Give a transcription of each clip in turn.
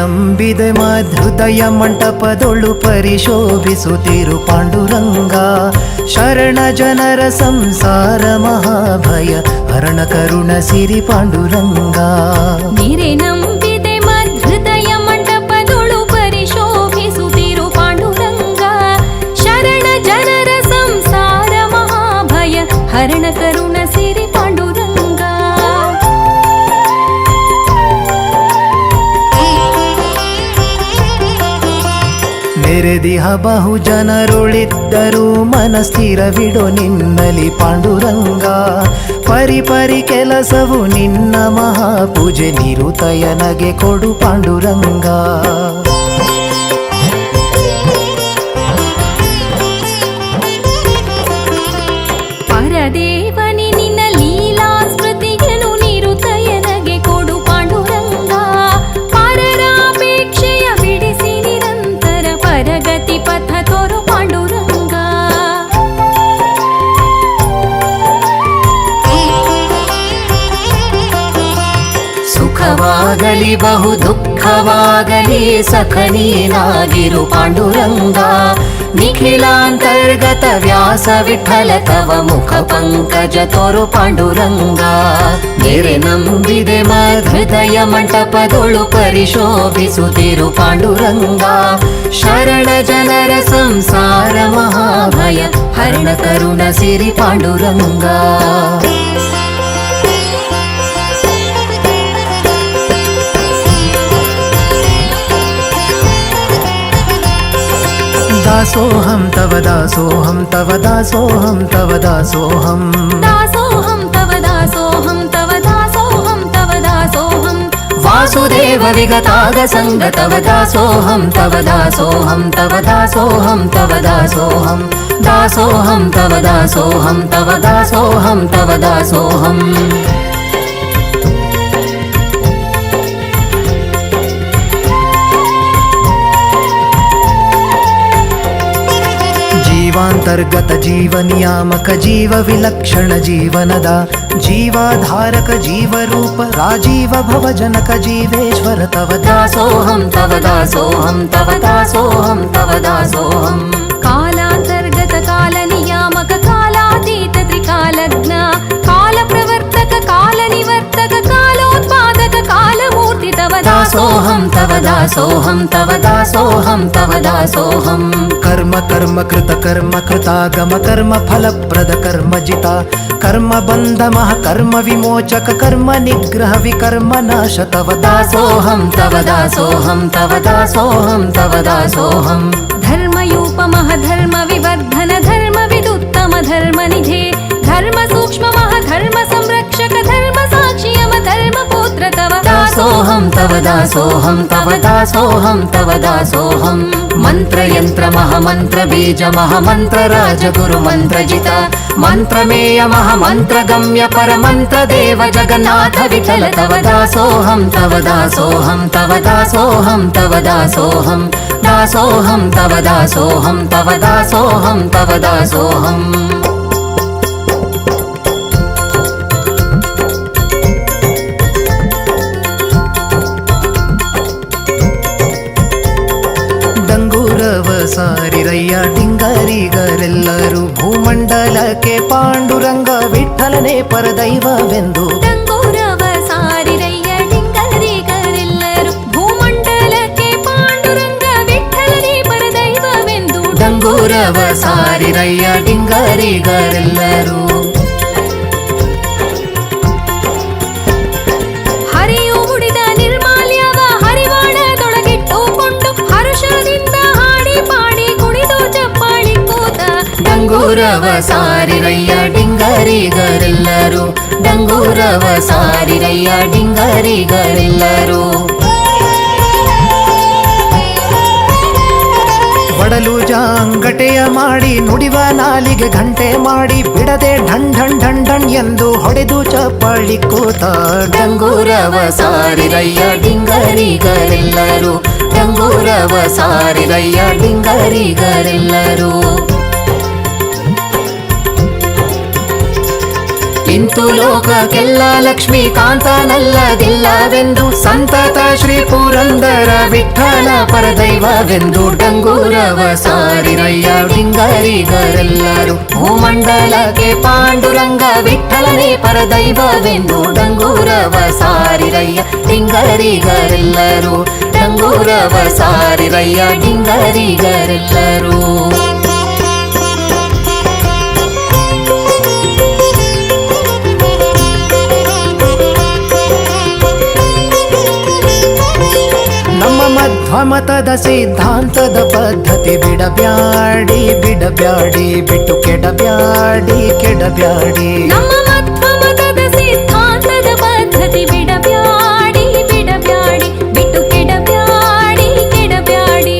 ನಂಬಿದೆ ಹೃದಯ ಮಂಟಪದೊಳು ಪರಿಶೋಭಿಸುತ್ತಿರು ಪಾಂಡುರಂಗ ಶರಣ ಜನರ ಸಂಸಾರ ಮಹಾಭಯ ಹರಣ ಕರುಣ ಸಿರಿ ಪಾಂಡುರಂಗ ನಿರೆ ನಂಬಿದೆ ಮಧೃದಯ ಮಂಟಪದೊಳು ಪರಿಶೋಭಿಸುತ್ತಿರು ಪಾಂಡುರಂಗ ಶರಣ ಜನರ ಸಂಸಾರ ಮಹಾಭಯ ಹರಣ ಕರುಣ ನೆರೆದಿಹ ಬಹು ಜನರುಳಿದ್ದರೂ ಮನಸ್ಥಿರವಿಡೋ ನಿನ್ನಲಿ ಪಾಂಡುರಂಗ. ಪರಿ ಪರಿ ಕೆಲಸವು ನಿನ್ನ ಮಹಾಪೂಜೆ ನಿರುತಯನಗೆ ಕೊಡು ಪಾಂಡುರಂಗ. ಸುಖವಾಗಲಿ ಬಹು ದುಃಖವಾಗಲಿ ಸಖನೀನಾಗಿರು ಪಾಂಡುರಂಗ. ನಿಖಿಲಾಂತರ್ಗತ ವ್ಯಾಸ ವಿಠಲ ತವ ಮುಖ ಪಂಕಜ ತೋರು ಪಾಂಡುರಂಗ. ನೆರೆ ನಂಬಿದೆ ಹೃದಯ ಮಂಟಪದೊಳು ಪರಿಶೋಭಿಸುತ್ತಿರು ಪಾಂಡುರಂಗ. ಶರಣ ಜನರ ಸಂಸಾರ ಮಹಾಭಯ ಹರಣ ಕರುಣ ಸಿರಿ ಪಾಂಡುರಂಗ. दासोऽहं तव दासोऽहं तव दासोऽहं तव दासोऽहम् दासोऽहं तव दासोऽहं तव दासोऽहं तव दासोऽहं वासुदेव विगतागसङ्ग तव दासोऽहं तव दासोऽहं तव दासोऽहं तव दासोऽहं दासोऽहं तव दासोऽहं तव दासोऽहं तव दासोऽहम् ಜೀವಾಂತರ್ಗತ ಜೀವ ನಿಯಾಮಕ ಜೀವ ವಿಲಕ್ಷಣ ಜೀವನದ ಜೀವಾಧಾರಕ ಜೀವರೂಪ ರಾಜೀವ ಭವಜನಕ ಜೀವೇಶ್ವರ ತವ ದಾಸೋಹಂ ತವ ದಾಸೋಹಂ ತವ ದಾಸೋಹಂ ತವ ದಾಸೋಹಂ कालान्तर्गत दासोऽहं तव दासोऽहं तव दासोऽहं। कर्म कर्म कृत कर्म कृतागम कर्म फलप्रद कर्म जिता। कर्म बन्धमः कर्म विमोचक कर्म निग्रह विकर्म नाश तव। दासोऽहं तव दासोऽहं तव दासोऽहं तव दासोऽहम् धर्मयूपमः धर्मविवर्धन धर्मविदुत्तम धर्मनिधे। धर्म सूक्ष्ममः धर्म संरक्षक धर्म साक्षियम धर्मपुत्र तव दासोऽहं तव दासोऽहं तव दासोऽहं तव दासोऽहं मन्त्रयन्त्रमः मन्त्रबीजमः मन्त्रराजगुरु मन्त्रजित मन्त्रमेयमः मन्त्रगम्य परमन्त्रदेव जगन्नाथ विठल तव दासोऽहं तव दासोऽहं तव दासोऽहं तव दासोऽहं दासोऽहं तव दासोऽहं तव दासोऽहं तव दासोऽहम् ಸಾರಿರಯ್ಯ ಡಿಂಗರಿಗರೆಲ್ಲರೂ ಭೂಮಂಡಲಕ್ಕೆ ಪಾಂಡುರಂಗ ವಿಠಲನೆ ಪರದೈವವೆಂದು ಡಂಗೂರವ ಸಾರಿರಯ್ಯ ಡಿಂಗರಿಗರೆಲ್ಲರು ಡಂಗೂರವ ಸಾರಿರಯ್ಯ ಡಿಂಗರಿಗರೆಲ್ಲರೂ ಡಂಗೂರವ ಸಾರಿರಯ್ಯ ಡಿಂಗರಿಗರೆಲ್ಲರೂ. ಒಡಲು ಜಾಂಗಟೆಯ ಮಾಡಿ ನುಡಿವ ನಾಲಿಗೆ ಘಂಟೆ ಮಾಡಿ ಬಿಡದೆ ಢಣ್ ಢಣ್ ಢಣ್ ಢಣ್ ಎಂದು ಹೊಡೆದು ಚಪ್ಪಾಳಿ ಕೂತ ಡಂಗೂರವ ಸಾರಿರಯ್ಯ ಡಿಂಗರಿಗರೆಲ್ಲರೂ ಡಂಗೂರವ ಸಾರಿರಯ್ಯ ಡಿಂಗರಿಗರೆಲ್ಲರೂ. ಇಂತು ಲೋಕಕ್ಕೆಲ್ಲ ಲಕ್ಷ್ಮೀ ಕಾಂತನಲ್ಲದಿಲ್ಲವೆಂದು ಸಂತತ ಶ್ರೀ ಪುರಂದರ ವಿಠಲ ಪರದೈವವೆಂದು ಡಂಗೂರವ ಸಾರಿರಯ್ಯ ಡಿಂಗರಿಗರೆಲ್ಲರೂ ಭೂಮಂಡಲಕ್ಕೆ ಪಾಂಡುರಂಗ ವಿಠಲನೇ ಪರದೈವವೆಂದು ಡಂಗೂರವ ಸಾರಿರಯ್ಯ ಡಿಂಗರಿಗರೆಲ್ಲರೂ ಡಂಗೂರವ ಸಾರಿರಯ್ಯ ಡಿಂಗರಿಗರೆಲ್ಲರೂ ಮಧ್ವಮತದ ಸಿದ್ಧಾಂತದ ಪದ್ಧತಿ ಬಿಡಬ್ಯಾಡಿ ಬಿಡಬ್ಯಾಡಿ ಬಿಟ್ಟು ಕೆಡಬ್ಯಾಡಿ ಕೆಡಬ್ಯಾಡಿ. ನಮ್ಮ ಮಧ್ವ ಮತದ ಸಿದ್ಧಾಂತದ ಪದ್ಧತಿ ಬಿಡಬ್ಯಾಡಿ ಬಿಡಬ್ಯಾಡಿ ಬಿಟ್ಟು ಕೆಡಬ್ಯಾಡಿ ಕೆಡಬ್ಯಾಡಿ.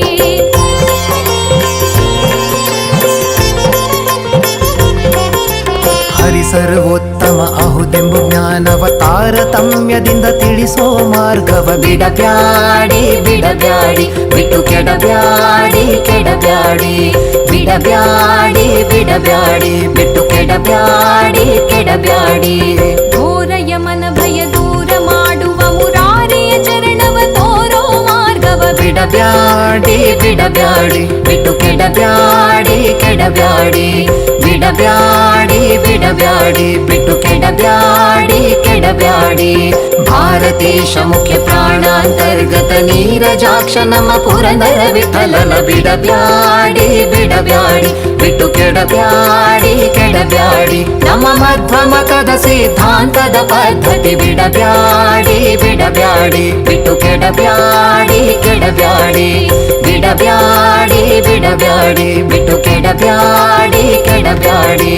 ಹರಿ ಸರ್ವೋತ್ತಮ ಅಹುದೆಂಬು ಜ್ಞಾನವ ತಾರತಮ್ಯದಿಂದ ತಿಳಿಸೋ ಮಾರ್ಗವ ಬಿಡಬ್ಯಾಡಿ ಬಿಡಬ್ಯಾಡಿ ಬಿಟ್ಟು ಕೆಡಬ್ಯಾಡಿ ಕೆಡಬ್ಯಾಡಿ ಬಿಡಬ್ಯಾಡಿ ಬಿಡಬ್ಯಾಡಿ ಬಿಟ್ಟು ಕೆಡಬ್ಯಾಡಿ ಕೆಡಬ್ಯಾಡಿ. ಘೋರಯ ಮನ ಭಯ ದೂರ ಮಾಡುವ ಮುರಾರಿಯ ಚರಣವ ತೋರೋ ಮಾರ್ಗವ ಬಿಡಬ್ಯಾಡಿ ಬಿಡಬ್ಯಾಡಿ. ಬಿಟ್ಟು ಕೆಡಬ್ಯಾಡಿ ಕೆಡಬ್ಯಾಡಿ ಬಿಡಬ್ಯಾಡಿ. ಬಿಡಬ್ಯಾಡಿ ಬಿಟ್ಟು ಕೆಡಬ್ಯಾಡಿ ಕೆಡಬ್ಯಾಡಿ ಭಾರತೇಶ ಮುಖ್ಯ ಪ್ರಾಣಾಂತರ್ಗತ ನೀರಜಾಕ್ಷ ನಮ್ಮ ಪುರಂದರ ವಿಠಲನ ಬಿಡಬ್ಯಾಡಿ ಬಿಡಬ್ಯಾಡಿ ಬಿಟ್ಟು ಕೆಡಬ್ಯಾಡಿ ಕೆಡಬ್ಯಾಡಿ ನಮ್ಮ ಮಧ್ವ ಮತದ ಸಿದ್ಧಾಂತದ ಪದ್ಧತಿ ಬಿಡಬ್ಯಾಡಿ ಬಿಡಬ್ಯಾಡಿ ಬಿಟ್ಟು ಕೆಡಬ್ಯಾಡಿ ಕೆಡಬ್ಯಾಡಿ ಬಿಡಬ್ಯಾಡಿ ಬಿಡಬ್ಯಾಡಿ ಬಿಟ್ಟು ಕೆಡಬ್ಯಾಡಿ ಕೆಡಬ್ಯಾಡಿ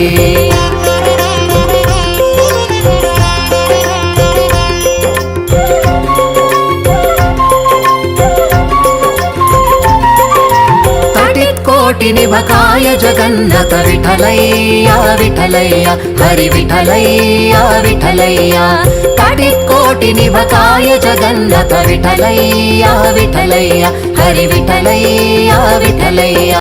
వినిభకాయ జగన్నత విఠలయ్యా విఠలయ్య హరి విఠలయ్యా విఠలయ్య. కటి కోటి నిభకాయ జగన్నత విఠలయ్యా విఠలయ్య హరి విఠలయ్యా విఠలయ్య.